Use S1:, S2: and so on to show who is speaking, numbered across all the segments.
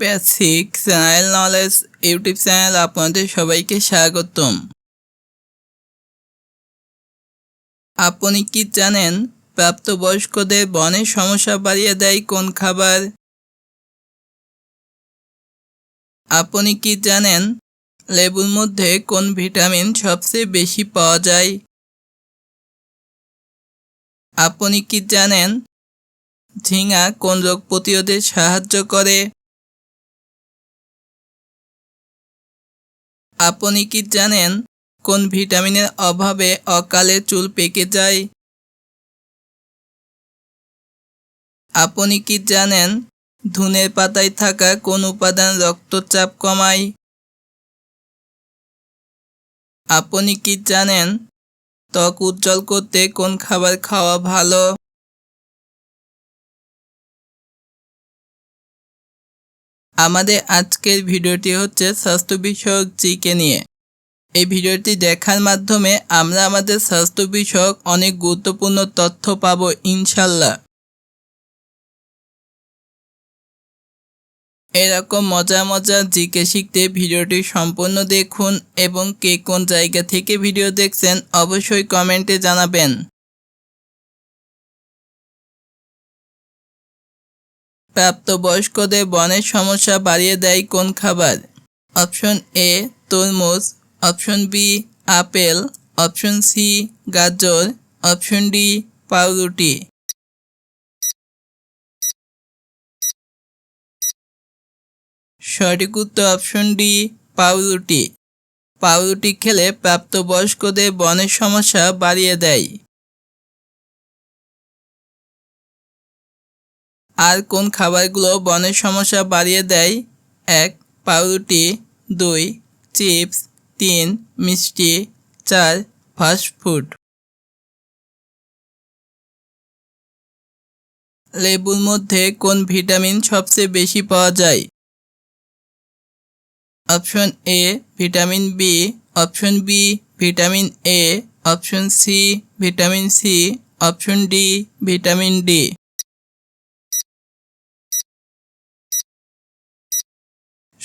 S1: Basic general knowledge YouTube channel আপনাদের সবাইকে স্বাগতম। আপনি কি জানেন প্রাপ্তবয়স্কদের বনের সমস্যা বাড়িয়ে দেয় কোন খাবার? আপনি কি জানেন লেবুর মধ্যে কোন ভিটামিন সবচেয়ে বেশি পাওয়া যায়? আপনি কি জানেন ঝিঙা কোন রোগ প্রতিরোধে সাহায্য করে? আপনি কি জানেন কোন ভিটামিনের অভাবে অকালে চুল পেকে যায়? আপনি কি জানেন ধুনের পাতায় থাকা কোন উপাদান রক্তচাপ কমায়? আপনি কি জানেন ত্বক উজ্জ্বল করতে কোন খাবার খাওয়া ভালো? আমাদের আজকের ভিডিওটি হচ্ছে স্বাস্থ্য বিষয়ক জিকে নিয়ে। এই ভিডিওটি দেখার মাধ্যমে আমরা আমাদের স্বাস্থ্য বিষয়ক অনেক গুরুত্বপূর্ণ তথ্য পাব ইনশাল্লাহ। এরকম মজা মজা জিকে শিখতে ভিডিওটি সম্পূর্ণ দেখুন এবং কে কোন জায়গা থেকে ভিডিও দেখছেন অবশ্যই কমেন্টে জানাবেন। প্রাপ্তবয়স্কদের বনের সমস্যা বাড়িয়ে দেয় কোন খাবার? অপশন এ, তরমুজ, option B, apple, option C, গাজর, অপশন ডি, পাউরুটি। সঠিক উত্তর অপশন ডি, পাউরুটি। পাউরুটি খেলে প্রাপ্তবয়স্কদের বনের সমস্যা বাড়িয়ে দেয়। আর কোন খাবারগুলো বনের সমস্যা বাড়িয়ে দেয়? এক, পাউরুটি। দুই, চিপস। তিন, মিষ্টি। চার ফাস্টফুড লেবুর মধ্যে কোন ভিটামিন সবচেয়ে বেশি পাওয়া যায়? Option A, vitamin B. Option B, vitamin A. Option C, vitamin C. Option D, vitamin D.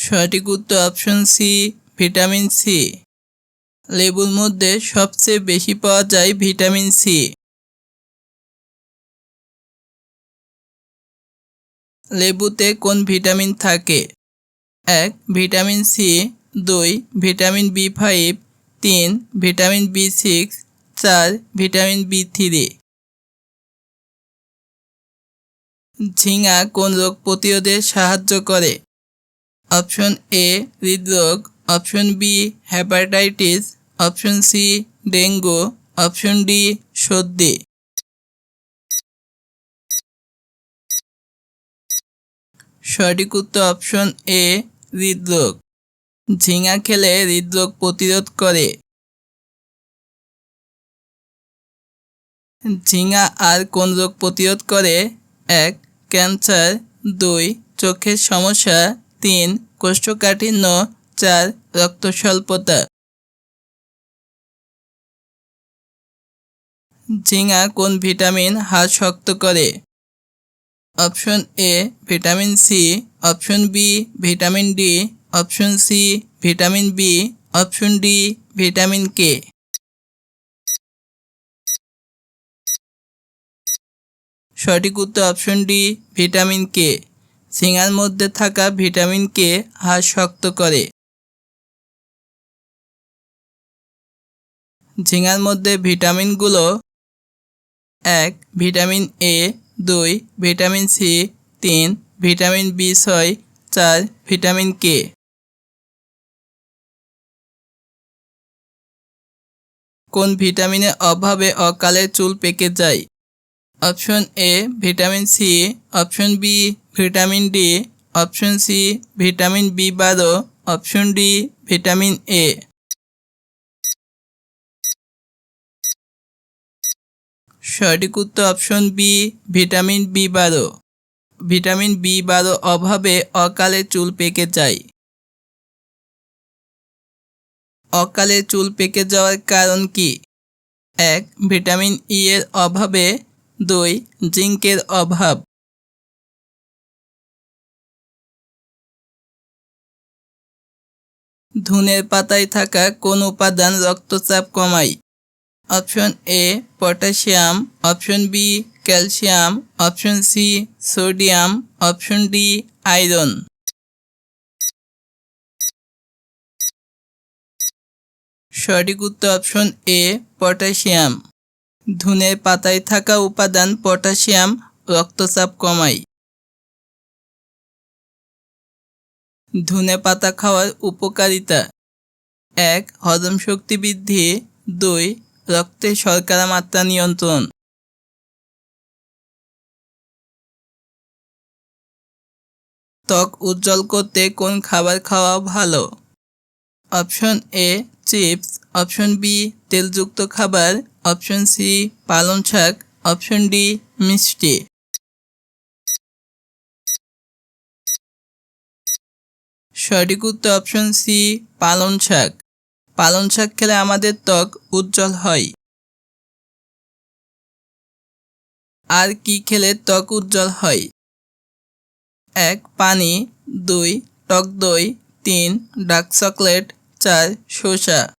S1: সঠিক উত্তর অপশন সি ভিটামিন সি লেবুর মধ্যে সবচেয়ে বেশি পাওয়া যায় ভিটামিন সি লেবুতে কোন ভিটামিন থাকে? এক ভিটামিন সি দুই ভিটামিন বি ফাইভ তিন ভিটামিন বি সিক্স চার ভিটামিন বি থ্রি ঝিঙা কোন রোগ প্রতিরোধে সাহায্য করে? অপশন এ হৃদরোগ, option B hepatitis option C dengue, option D সর্দি। সঠিক উত্তর অপশন এ হৃদরোগ। ঝিঙা খেলে হৃদরোগ প্রতিরোধ করে। ঝিঙা আর কোন রোগ প্রতিরোধ করে? এক, ক্যান্সার। দুই, চোখের সমস্যা। তিন কোষ্ঠকাঠিন্য, চার রক্ত স্বল্পতা ঝিঙা কোন ভিটামিন হাড় শক্ত করে? Option A vitamin C option B vitamin D option C vitamin B option D vitamin K সঠিক উত্তর অপশন ডি ভিটামিন কে ঝিঙার মধ্যে থাকা ভিটামিন কে হাড় শক্ত করে। ঝিঙার মধ্যে ভিটামিনগুলো এক, ভিটামিন এ দুই, ভিটামিন সি তিন, ভিটামিন বি ছয়, চার, ভিটামিন কে কোন ভিটামিনের অভাবে অকালে চুল পেকে যায়? Option A vitamin C, option B vitamin D, option C vitamin B বারো অপশন ডি ভিটামিন এ। সঠিক উত্তর অপশন বি ভিটামিন বি বারো ভিটামিন বি বারো অভাবে অকালে চুল পেকে যায়। অকালে চুল পেকে যাওয়ার কারণ কি? এক, ভিটামিন ই এর অভাবে দুই, জিঙ্কের অভাব। ধুনের পাতায় থাকা কোন উপাদান রক্তচাপ কমায়। Option A, potassium. Option B, calcium. Option C, sodium. Option D, iron. সঠিক উত্তর অপশন এ, পটাশিয়াম। ধুনের পাতায় থাকা উপাদান পটাশিয়াম, রক্তচাপ কমায়। ধনে পাতা খাওয়ার উপকারিতা। এক, হজম শক্তি বৃদ্ধি। দুই, রক্তে শর্করা মাত্রা নিয়ন্ত্রণ। ত্বক উজ্জ্বল করতে কোন খাবার খাওয়া ভালো? Option A, chips. Option B, তেলযুক্ত খাবার। অপশন সি, পালং শাক। অপশন ডি, মিষ্টি। সঠিক উত্তর অপশন সি, পালং শাক। পালং শাক খেলে আমাদের ত্বক উজ্জ্বল হয়। আর কি খেলে ত্বক উজ্জ্বল হয়? এক, পানি। দুই, টক দই। তিন, ডার্ক চকলেট। চার, শসা।